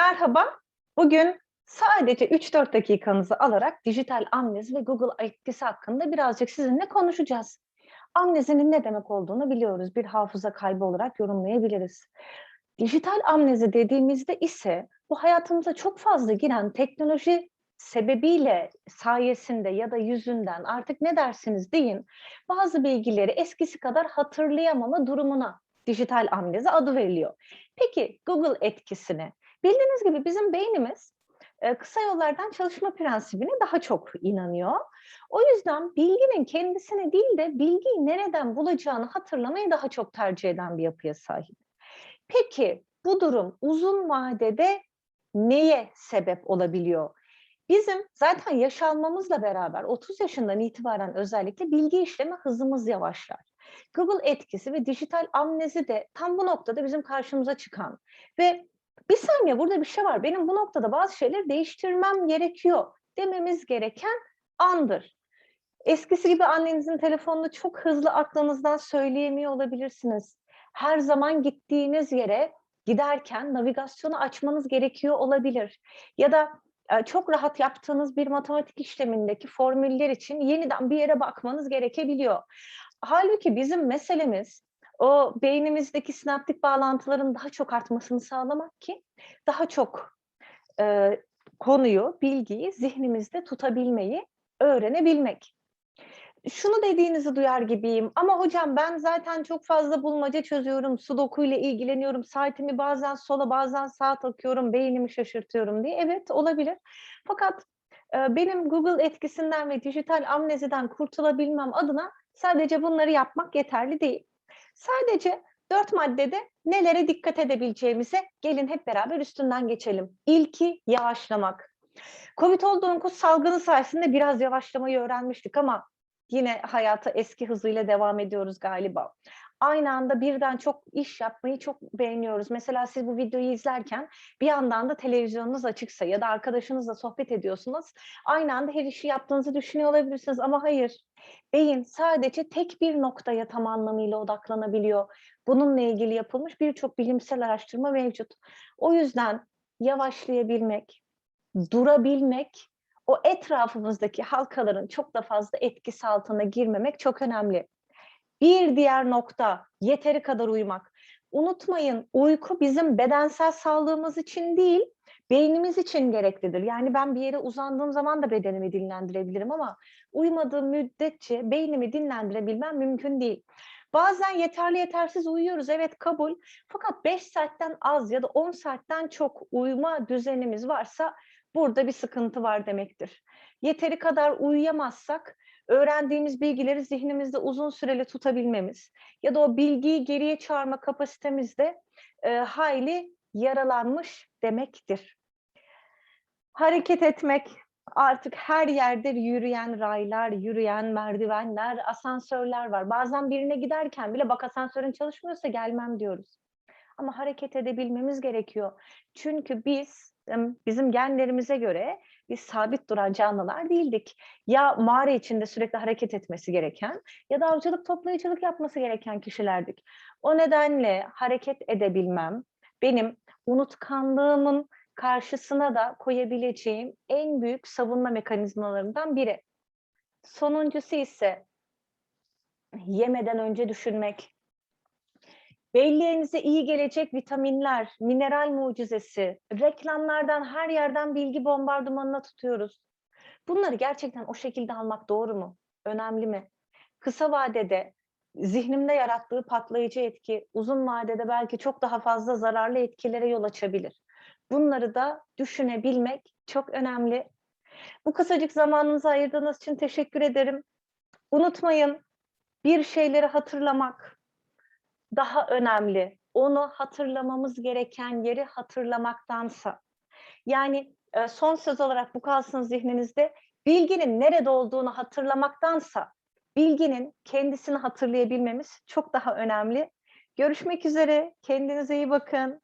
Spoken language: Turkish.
Merhaba. Bugün sadece 3-4 dakikanızı alarak dijital amnezi ve Google etkisi hakkında birazcık sizinle konuşacağız. Amnezinin ne demek olduğunu biliyoruz. Bir hafıza kaybı olarak yorumlayabiliriz. Dijital amnezi dediğimizde ise bu hayatımıza çok fazla giren teknoloji sebebiyle, sayesinde ya da yüzünden artık ne dersiniz deyin, bazı bilgileri eskisi kadar hatırlayamama durumuna dijital amnezi adı veriliyor. Peki Google etkisini Bildiğiniz gibi bizim beynimiz e, kısa yollardan çalışma prensibine daha çok inanıyor. O yüzden bilginin kendisini değil de bilgiyi nereden bulacağını hatırlamayı daha çok tercih eden bir yapıya sahip. Peki bu durum uzun vadede neye sebep olabiliyor? Bizim zaten yaş almamızla beraber 30 yaşından itibaren özellikle bilgi işleme hızımız yavaşlar. Google etkisi ve dijital amnezi de tam bu noktada bizim karşımıza çıkan ve bir saniye burada bir şey var. Benim bu noktada bazı şeyleri değiştirmem gerekiyor dememiz gereken andır. Eskisi gibi annenizin telefonunu çok hızlı aklınızdan söyleyemiyor olabilirsiniz. Her zaman gittiğiniz yere giderken navigasyonu açmanız gerekiyor olabilir. Ya da e, çok rahat yaptığınız bir matematik işlemindeki formüller için yeniden bir yere bakmanız gerekebiliyor. Halbuki bizim meselemiz o beynimizdeki sinaptik bağlantıların daha çok artmasını sağlamak ki daha çok e, konuyu, bilgiyi zihnimizde tutabilmeyi öğrenebilmek. Şunu dediğinizi duyar gibiyim ama hocam ben zaten çok fazla bulmaca çözüyorum, sudoku ile ilgileniyorum, saatimi bazen sola bazen sağa takıyorum, beynimi şaşırtıyorum diye. Evet olabilir. Fakat e, benim Google etkisinden ve dijital amneziden kurtulabilmem adına sadece bunları yapmak yeterli değil. Sadece dört maddede nelere dikkat edebileceğimize gelin hep beraber üstünden geçelim. İlki yavaşlamak. Covid-19 salgını sayesinde biraz yavaşlamayı öğrenmiştik ama yine hayata eski hızıyla devam ediyoruz galiba aynı anda birden çok iş yapmayı çok beğeniyoruz. Mesela siz bu videoyu izlerken bir yandan da televizyonunuz açıksa ya da arkadaşınızla sohbet ediyorsunuz. Aynı anda her işi yaptığınızı düşünüyor olabilirsiniz ama hayır. Beyin sadece tek bir noktaya tam anlamıyla odaklanabiliyor. Bununla ilgili yapılmış birçok bilimsel araştırma mevcut. O yüzden yavaşlayabilmek, durabilmek, o etrafımızdaki halkaların çok da fazla etkisi altına girmemek çok önemli. Bir diğer nokta yeteri kadar uyumak. Unutmayın uyku bizim bedensel sağlığımız için değil, beynimiz için gereklidir. Yani ben bir yere uzandığım zaman da bedenimi dinlendirebilirim ama uyumadığım müddetçe beynimi dinlendirebilmem mümkün değil. Bazen yeterli yetersiz uyuyoruz evet kabul. Fakat 5 saatten az ya da 10 saatten çok uyuma düzenimiz varsa burada bir sıkıntı var demektir. Yeteri kadar uyuyamazsak öğrendiğimiz bilgileri zihnimizde uzun süreli tutabilmemiz ya da o bilgiyi geriye çağırma kapasitemiz de e, hayli yaralanmış demektir. Hareket etmek, artık her yerde yürüyen raylar, yürüyen merdivenler, asansörler var. Bazen birine giderken bile bak asansörün çalışmıyorsa gelmem diyoruz. Ama hareket edebilmemiz gerekiyor. Çünkü biz bizim genlerimize göre biz sabit duran canlılar değildik. Ya mağara içinde sürekli hareket etmesi gereken ya da avcılık toplayıcılık yapması gereken kişilerdik. O nedenle hareket edebilmem benim unutkanlığımın karşısına da koyabileceğim en büyük savunma mekanizmalarından biri. Sonuncusu ise yemeden önce düşünmek, Belleğinize iyi gelecek vitaminler, mineral mucizesi, reklamlardan her yerden bilgi bombardımanına tutuyoruz. Bunları gerçekten o şekilde almak doğru mu? Önemli mi? Kısa vadede zihnimde yarattığı patlayıcı etki uzun vadede belki çok daha fazla zararlı etkilere yol açabilir. Bunları da düşünebilmek çok önemli. Bu kısacık zamanınızı ayırdığınız için teşekkür ederim. Unutmayın bir şeyleri hatırlamak, daha önemli. Onu hatırlamamız gereken yeri hatırlamaktansa. Yani e, son söz olarak bu kalsın zihninizde. Bilginin nerede olduğunu hatırlamaktansa bilginin kendisini hatırlayabilmemiz çok daha önemli. Görüşmek üzere. Kendinize iyi bakın.